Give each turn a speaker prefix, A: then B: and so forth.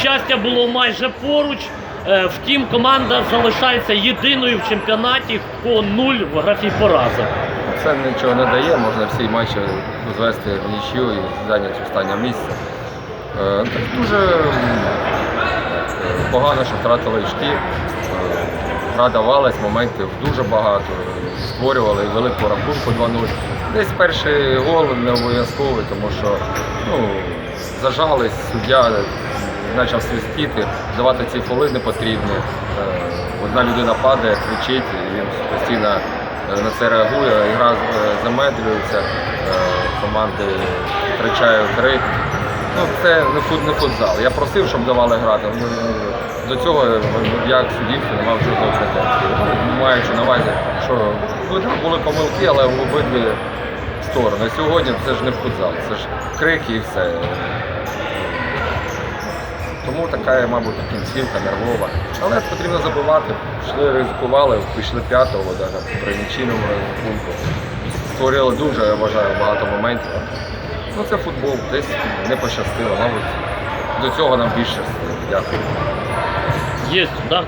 A: Щастя було майже поруч. Е, Втім, команда залишається єдиною в чемпіонаті по нуль в графі поразок.
B: Це нічого не дає, можна всі матчі звести в нічю і зайняти останнє місце. Е, Дуже е, погано, що втратили очки. Гра давалась, моментів дуже багато. Створювали і вели по рахунку 2-0. Десь перший гол не обов'язковий, тому що ну, зажались, суддя почав свистіти, давати ці фоли не потрібні. Е, Одна людина падає, кричить, і він постійно е, на це реагує, гра е, замедлюється, команди втрачають ритм. Ну, це не, фут, не футзал. Я просив, щоб давали грати. Ну, До цього я суддівці не мав жодної претензії. Ну, Маючи на увазі, що ну, були помилки, але в обидві сторони. Сьогодні це ж не футзал, це ж крики і все. Тому така, мабуть, кінцівка нервова. Але потрібно забувати. Йшли, ризикували, пішли п'ятого навіть при нічийному рахунку. Створили дуже, я вважаю, багато моментів. Ну це футбол, десь не пощастило, мабуть. До цього нам більше. Дякую.
A: Є, так?